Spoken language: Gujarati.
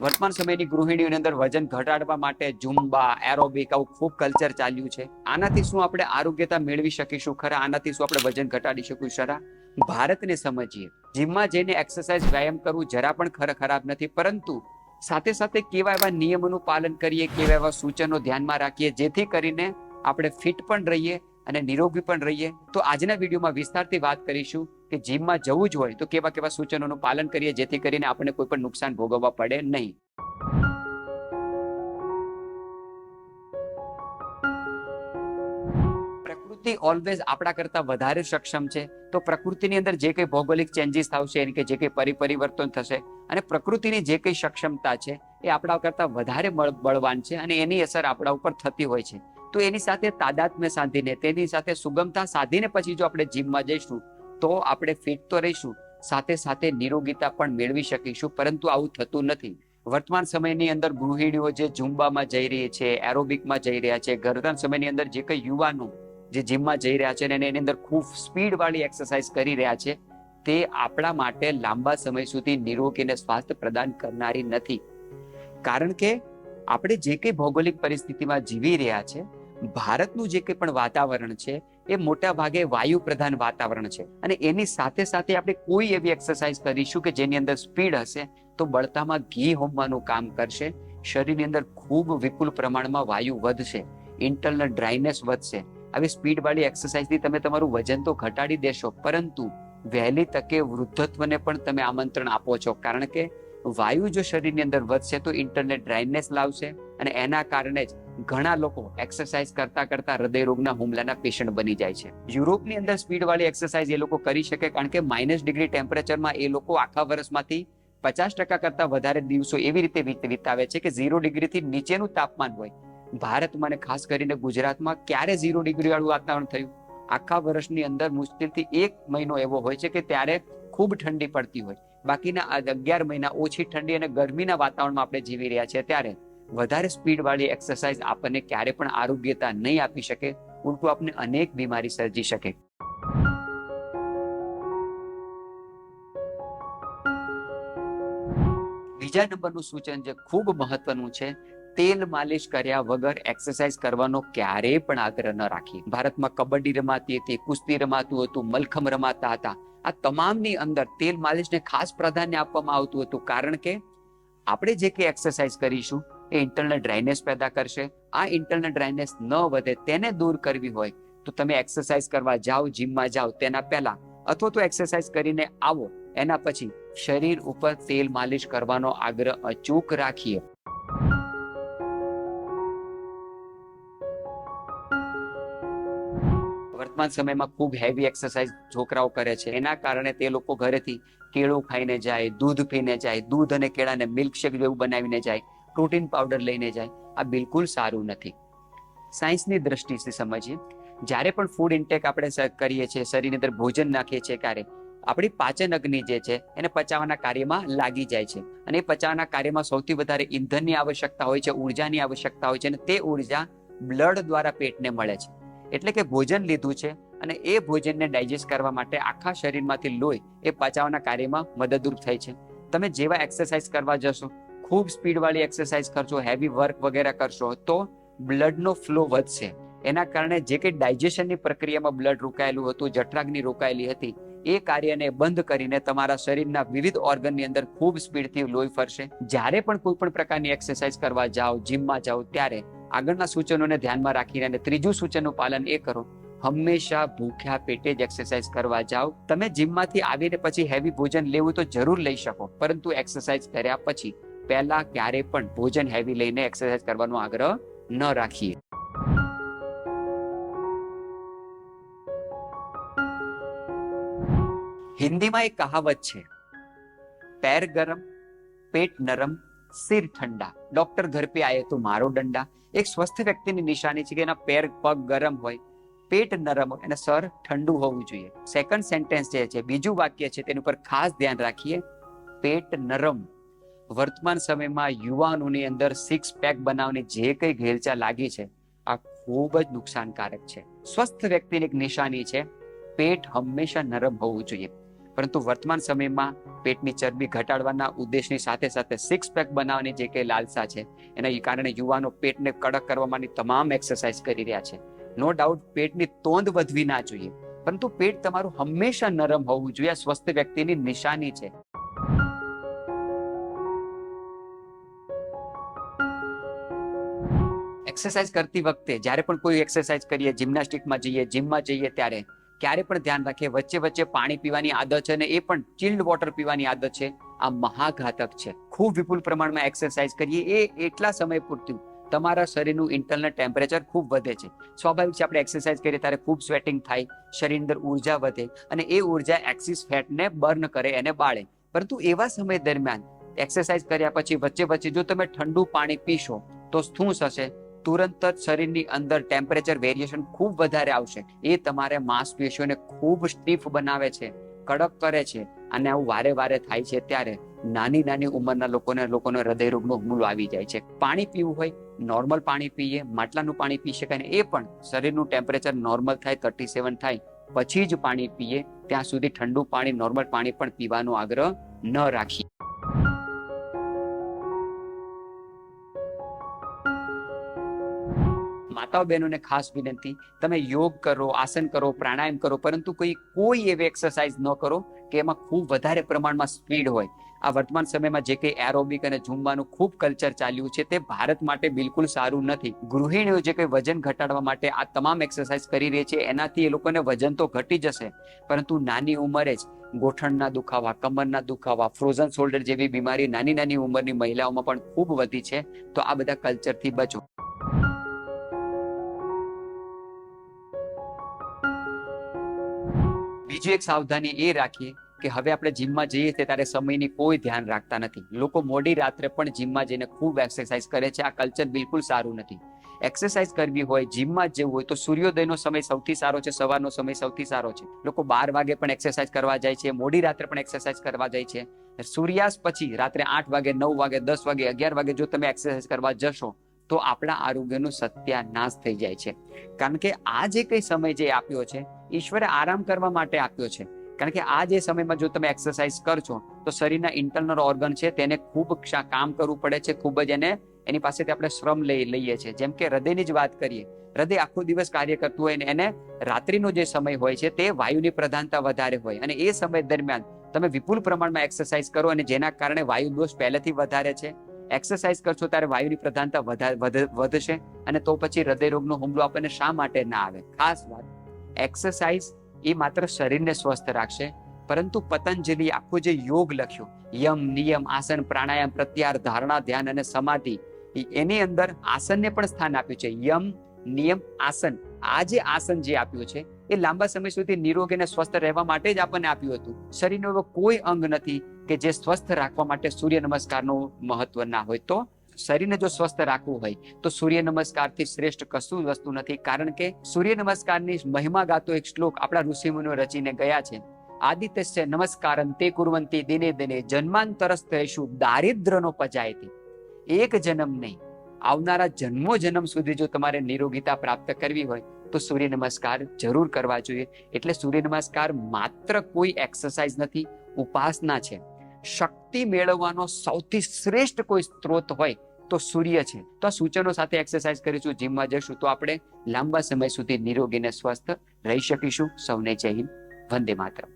વર્તમાન સમયની ગૃહિણીઓની અંદર વજન ઘટાડવા માટે ઝુમ્બા એરોબિક આવું ખૂબ કલ્ચર ચાલ્યું છે. આનાથી શું આપણે આરોગ્યતા મેળવી શકીશું ખરા? આનાથી શું આપણે વજન ઘટાડી શકીશું ખરા? ભારતને સમજીએ. જીમમાં જઈને એક્સરસાઇઝ વ્યાયામ કરવું જરા પણ ખર ખરાબ નથી, પરંતુ સાથે સાથે કેવા એવા નિયમોનું પાલન કરીએ, કેવા એવા સૂચનો ધ્યાનમાં રાખીએ, જેથી કરીને આપણે ફિટ પણ રહીએ અને નિરોગી પણ રહીએ. તો આજના વિડીયોમાં વિસ્તારથી વાત કરીશું. કે જીમમાં જવું જ હોય તો કેવા કેવા સૂચનોનું પાલન કરીએ જેથી કરીને આપણને કોઈ પણ નુકસાન ભોગવવા પડે નહીં. પ્રકૃતિ ઓલવેઝ આપણા કરતા વધારે સક્ષમ છે. તો પ્રકૃતિની અંદર જે કંઈ ભૌગોલિક ચેન્જીસ થશે એની કે જે કંઈ પરિપરિવર્તન થશે અને પ્રકૃતિની જે કંઈ સક્ષમતા છે એ આપણા કરતા વધારે બળ- બળવાન છે અને એની અસર આપણા ઉપર થતી હોય છે. તો એની સાથે તાદાત્મ્ય સાધીને, તેની સાથે સુગમતા સાધીને પછી જો આપણે જીમમાં જઈશું તો આપણે ફિટ તો રહીશું, સાથે સાથે નિરોગીતા પણ મેળવી શકીશું, પરંતુ આવું થતું નથી. વર્તમાન સમયની અંદર ગૃહિણીઓ જે ઝુંબામાં જઈ રહી છે, એરોબિકમાં જઈ રહ્યા છે વર્તમાન સમયની અંદર જે કંઈ યુવાનો જે જીમમાં જઈ રહ્યા છે અને એની અંદર ખૂબ સ્પીડ વાળી એક્સરસાઇઝ કરી રહ્યા છે, તે આપણા માટે લાંબા સમય સુધી નિરોગી અને સ્વાસ્થ્ય પ્રદાન કરનારી નથી. કારણ કે આપણે જે કંઈ ભૌગોલિક પરિસ્થિતિમાં જીવી રહ્યા છે, ભારતનું જે કંઈ પણ વાતાવરણ છે એ મોટા ભાગે વાયુ પ્રધાન વાતાવરણ છે. અને એની સાથે સાથે આપણે કોઈ એવી એક્સરસાઇઝ કરીશું કે જેની અંદર સ્પીડ હશે તો બળતામાં ઘી હોમવાનું કામ કરશે. શરીરની અંદર ખૂબ વિપુલ પ્રમાણમાં વાયુ વધશે. ઇન્ટરનલ ડ્રાયનેસ વધશે. આવી સ્પીડ વાળી એક્સરસાઇઝથી તમે તમારું વજન તો ઘટાડી દેશો, પરંતુ વહેલી તકે વૃદ્ધત્વને પણ તમે આમંત્રણ આપો છો. કારણ કે વાયુ જો શરીરની અંદર વધશે તો ઇન્ટરનેટ ડ્રાયનેસ લાવશે અને એના કારણે જ ઘણા લોકો એક્સરસાઇઝ કરતા કરતા હૃદય રોગના હુમલાના પેશન્ટ બની જાય છે. યુરોપની અંદર સ્પીડ વાળી એક્સરસાઇઝ એ લોકો કરી શકે કારણ કે માઇનસ ડિગ્રી ટેમ્પરેચરમાં એ લોકો આખા વર્ષમાંથી પચાસ ટકા કરતા વધારે દિવસો એવી રીતે વિતાવે છે કે ઝીરો ડિગ્રીથી નીચેનું તાપમાન હોય. ભારતમાં અને ખાસ કરીને ગુજરાતમાં ક્યારે ઝીરો ડિગ્રી વાળું વાતાવરણ થયું? આખા વર્ષની અંદર મુશ્કેલથી એક મહિનો એવો હોય છે કે ત્યારે ખૂબ ઠંડી પડતી હોય. બાકીના અગિયાર મહિના ઓછી ઠંડી અને ગરમીના વાતાવરણમાં આપણે જીવી રહ્યા છીએ ત્યારે વધારે સ્પીડ વાળી એક્સરસાઇઝ આપણને ક્યારે પણ આરોગ્યતા નહીં આપી શકે, ઉલટું આપને અનેક બીમારી સર્જી શકે. બીજા નંબરનું સૂચન જે ખૂબ મહત્વનું છે, તેલ માલિશ કર્યા વગર એક્સરસાઇઝ કરવાનો ક્યારેય પણ આગ્રહ ન રાખીએ. ભારતમાં કબડ્ડી રમાતી હતી, કુસ્તી રમાતું હતું, મલખમ રમાતા હતા. આ તમામની અંદર તેલ માલિશને ખાસ પ્રાધાન્ય આપવામાં આવતું હતું. કારણ કે આપણે જે કંઈ એક્સરસાઇઝ કરીશું, એ ઇન્ટરનલ ડ્રાયનેસ પેદા કરશે. આ ઇન્ટરનલ ડ્રાયનેસ ન વધે તેને દૂર કરવી હોય, તો તમે એક્સરસાઇઝ કરવા જાઓ જીમમાં જાઓ તેના પહેલા, અથવા તો એક્સરસાઇઝ કરીને આવો. એના પછી શરીર ઉપર તેલ માલિશ કરવાનો આગ્રહ અચૂક રાખીએ. વર્તમાન સમયમાં ખૂબ હેવી એક્સરસાઇઝ છોકરાઓ કરે છે. એના કારણે તે લોકો ઘરેથી કેળું ખાઈને જાય, દૂધ પીને જાય, દૂધ અને કેળાને મિલ્કશેક જેવું બનાવીને જાય પ્રોટીન પાવડર લઈને જાય. આ બિલકુલ સારું નથી. સાયન્સની દ્રષ્ટિથી સમજીએ, જ્યારે પણ ફૂડ ઇન્ટેક આપણે કરીએ છીએ, શરીરની અંદર ભોજન નાખીએ છીએ ત્યારે, આપણી પાચન અગ્નિ જે છે, એને પચાવવાના કાર્યમાં લાગી જાય છે. અને એ પચાવવાના કાર્યમાં સૌથી વધારે ઈંધણની આવશ્યકતા હોય છે ઉર્જાની આવશ્યકતા હોય છે અને તે ઊર્જા બ્લડ દ્વારા પેટને મળે છે. એટલે કે ભોજન લીધું છે અને એ ભોજનને ડાયજેસ્ટ કરવા માટે આખા શરીરમાંથી લોહી એ પચાવવાના કાર્યમાં મદદરૂપ થાય છે. તમે જેવા એક્સરસાઇઝ કરવા જશો, ખૂબ સ્પીડવાળી એક્સરસાઇઝ કરશો હેવી વર્ક વગેરે કરશો, તો બ્લડનો ફ્લો વધશે. એના કારણે જે કંઈ ડાયજેશનની પ્રક્રિયામાં બ્લડ રોકાયેલું હતું, જઠરાગ્નિ રોકાયેલી હતી, એ કાર્યને બંધ કરીને તમારા શરીરના વિવિધ ઓર્ગનની અંદર ખૂબ સ્પીડથી લોહી ફરશે. જ્યારે પણ કોઈ પણ પ્રકારની એક્સરસાઇઝ કરવા જાઓ જીમમાં જાઓ, ત્યારે આગળના સૂચનોને ધ્યાનમાં રાખીને અને ત્રીજું સૂચનનું પાલન એ કરો. હંમેશા ભૂખ્યા પેટે જ એક્સરસાઇઝ કરવા જાઓ. તમે જીમમાંથી આવીને પછી હેવી ભોજન લેવું તો જરૂર લઈ શકો, પરંતુ એક્સરસાઇઝ કર્યા પછી પહેલા ક્યારે પણ ભોજન હેવી લઈને એક્સરસાઇઝ કરવાનો આગ્રહ ન રાખીએ. હિન્દીમાં એક કહાવત છે, પેર ગરમ, પેટ નરમ સિર ઠંડા. ડોક્ટર ઘર પે આયે તો મારો ડંડા. એક સ્વસ્થ વ્યક્તિની નિશાની છે કે એના પેર પગ ગરમ હોય, પેટ નરમ હોય, અને સર ઠંડુ હોવું જોઈએ. સેકન્ડ સેન્ટેન્સ જે છે, બીજું વાક્ય છે, તેની ઉપર ખાસ ધ્યાન રાખીએ. પેટ નરમ. વર્તમાન સમયમાં યુવાનોની અંદર સિક્સ પેક બનાવવાની જે કઈ ઘેલચા લાગી છે, આ ખૂબ જ નુકસાનકારક છે. સ્વસ્થ વ્યક્તિની એક નિશાની છે, પેટ હંમેશા નરમ હોવું જોઈએ. પરંતુ વર્તમાન સમયમાં પેટની ચરબી ઘટાડવાના ઉદ્દેશની સાથે સાથે સિક્સ પેક બનાવવાની જે કંઈ લાલસા છે, એના કારણે યુવાનો પેટને કડક કરવાની તમામ એક્સરસાઇઝ કરી રહ્યા છે. નો ડાઉટ પેટની તોંદ વધવી ના જોઈએ, પરંતુ પેટ તમારું હંમેશા નરમ હોવું જોઈએ, આ સ્વસ્થ વ્યક્તિની નિશાની છે. એક્સરસાઇઝ કરતી વખતે જ્યારે પણ કોઈ એક્સરસાઇઝ કરીએ જિમ્નાસ્ટિકમાં જઈએ જીમમાં જઈએ ત્યારે ક્યારે પણ ધ્યાન રાખીએ વચ્ચે વચ્ચે પાણી પીવાની આદત છે અને એ પણ ચિલ્ડ વોટર પીવાની આદત છે. આ મહાઘાતક છે. ખૂબ વિપુલ પ્રમાણમાં એક્સરસાઇઝ કરીએ, એ એટલા સમય પૂરતું તમારા શરીરનું ઇન્ટરનલ ટેમ્પરેચર ખૂબ વધે છે. સ્વાભાવિક છે, આપણે એક્સરસાઇઝ કરીએ ત્યારે ખૂબ સ્વેટિંગ થાય, શરીર અંદર ઊર્જા વધે અને એ ઊર્જા એક્સિસ ફેટને બર્ન કરે, એને બાળે. પરંતુ એવા સમય દરમિયાન એક્સરસાઇઝ કર્યા પછી વચ્ચે વચ્ચે જો તમે ઠંડુ પાણી પીશો તો શું થશે? તુરંત જ શરીરની અંદર ટેમ્પરેચર વેરિએશન ખૂબ વધારે આવશે. એ તમારે માંસપેશીઓને ખૂબ સ્ટીફ બનાવે છે, કડક કરે છે અને આવું વારે વારે થાય છે ત્યારે નાની નાની ઉંમરના લોકોને લોકોને હૃદયરોગનો હુમલો આવી જાય છે. પાણી પીવું હોય નોર્મલ પાણી પીએ, માટલાનું પાણી પી શકાય ને એ પણ શરીરનું ટેમ્પરેચર નોર્મલ થાય થર્ટી સેવન થાય, પછી જ પાણી પીએ, ત્યાં સુધી ઠંડુ પાણી નોર્મલ પાણી પણ પીવાનો આગ્રહ ન રાખીએ. માતાઓ બહેનોને ખાસ વિનંતી. તમે યોગ કરો, આસન કરો, પ્રાણાયામ કરો, પરંતુ કોઈ કોઈ એવી એક્સરસાઇઝ ન કરો કે એમાં ખૂબ વધારે પ્રમાણમાં સ્પીડ હોય. આ વર્તમાન સમયમાં જે કંઈ એરોબિક અને ઝુંબાનું ખૂબ કલ્ચર ચાલ્યું છે તે ભારત માટે બિલકુલ સારું નથી. ગૃહિણીઓ જે કંઈ વજન ઘટાડવા માટે આ તમામ એક્સરસાઇઝ કરી રહી છે, એનાથી એ લોકોને વજન તો ઘટી જશે, પરંતુ નાની ઉંમરે જ ગોઠણના દુખાવા, કમરના દુખાવા ફ્રોઝન શોલ્ડર જેવી બીમારી નાની નાની ઉંમરની મહિલાઓમાં પણ ખૂબ વધી છે. તો આ બધા કલ્ચરથી બચો. બીજું એક સાવધાની એ રાખીએ કે હવે આપણે જીમમાં જઈએ છીએ ત્યારે સમયની કોઈ ધ્યાન રાખતા નથી. લોકો મોડી રાત્રે પણ જીમમાં જઈને ખૂબ એક્સરસાઇઝ કરે છે. આ કલ્ચર બિલકુલ સારું નથી. એક્સરસાઇઝ કરવી હોય, જીમમાં જવું હોય તો સૂર્યોદયનો સમય સૌથી સારો છે, સવારનો સમય સૌથી સારો છે. લોકો બાર વાગે પણ એક્સરસાઇઝ કરવા જાય છે, મોડી રાત્રે પણ એક્સરસાઇઝ કરવા જાય છે. સૂર્યાસ્ત પછી રાત્રે આઠ વાગે, નવ વાગે, દસ વાગે, અગિયાર વાગે જો તમે એક્સરસાઇઝ કરવા જશો તો આપણા આરોગ્યનું સત્યાનાશ થઈ જાય છે. કારણ કે આ જે કઈ સમય જે આપ્યો છે, ઈશ્વરે આરામ કરવા માટે આપ્યો છે. કારણ કે આ જે સમયમાં જો તમે એક્સરસાઇઝ કરશો તો શરીરના ઇન્ટરનલ ઓર્ગન છે તેને ખૂબ કામ કરવું પડે છે, ખૂબ જ એને, એની પાસેથી આપણે શ્રમ લઈ, લઈએ છીએ. જેમ કે હૃદયની જ વાત કરીએ, હૃદય આખો દિવસ કાર્ય કરતું હોય ને એને રાત્રિનો જે સમય હોય છે, તે વાયુની પ્રધાનતા વધારે હોય. અને એ સમય દરમિયાન તમે વિપુલ પ્રમાણમાં એક્સરસાઇઝ કરો અને જેના કારણે વાયુ દોષ પહેલેથી વધારે છે. એક્સરસાઇઝ કરશો ત્યારે વાયુની પ્રધાનતા વધશે અને તો પછી હૃદય રોગનો હુમલો આપણને શા માટે ના આવે? ખાસ વાત એક્સરસાઇઝ એ માત્ર શરીરને સ્વસ્થ રાખશે, પરંતુ પતંજલિ આખું જે યોગ લખ્યો, યમ, નિયમ, આસન, પ્રાણાયામ, પ્રત્યાહાર, ધારણા, ધ્યાન અને સમાધિ એની અંદર આસનને પણ સ્થાન આપ્યું છે. યમ, નિયમ, આસન, આ જે આસન જે આપ્યું છે, એ લાંબા સમય સુધી નિરોગી અને સ્વસ્થ રહેવા માટે જ આપણને આપ્યું હતું. શરીરનો એવો કોઈ અંગ નથી કે જે સ્વસ્થ રાખવા માટે સૂર્ય નમસ્કારનું મહત્વ ના હોય તો શરીરને જો સ્વસ્થ રાખવું હોય, તો સૂર્ય નમસ્કારથી શ્રેષ્ઠ કશું વસ્તુ નથી. કારણ કે સૂર્ય નમસ્કારની મહિમા ગાતો એક શ્લોક આપણા ઋષિમુનિઓ રચીને ગયા છે. આદિત્ય નમસ્કારમ તે કુર્વંતી દિને દિને જન્માંતરસ્તેષુ દારિદ્રનો પજાયતી. એક જન્મ નહીં, આવનારા જન્મો જન્મ સુધી જો તમારે નિરોગીતા પ્રાપ્ત કરવી હોય, તો સૂર્ય નમસ્કાર જરૂર કરવા જોઈએ. એટલે સૂર્ય નમસ્કાર માત્ર કોઈ એક્સરસાઇઝ નથી, ઉપાસના છે. શક્તિ મેળવવાનો સૌથી શ્રેષ્ઠ કોઈ સ્ત્રોત હોય તો સૂર્ય છે. તો આ સૂચનો સાથે એક્સરસાઇઝ કરીશું જીમમાં જશું તો આપણે લાંબા સમય સુધી નિરોગી અને સ્વસ્થ રહી શકીશું. સૌને જય હિન્દ. વંદે માતરમ.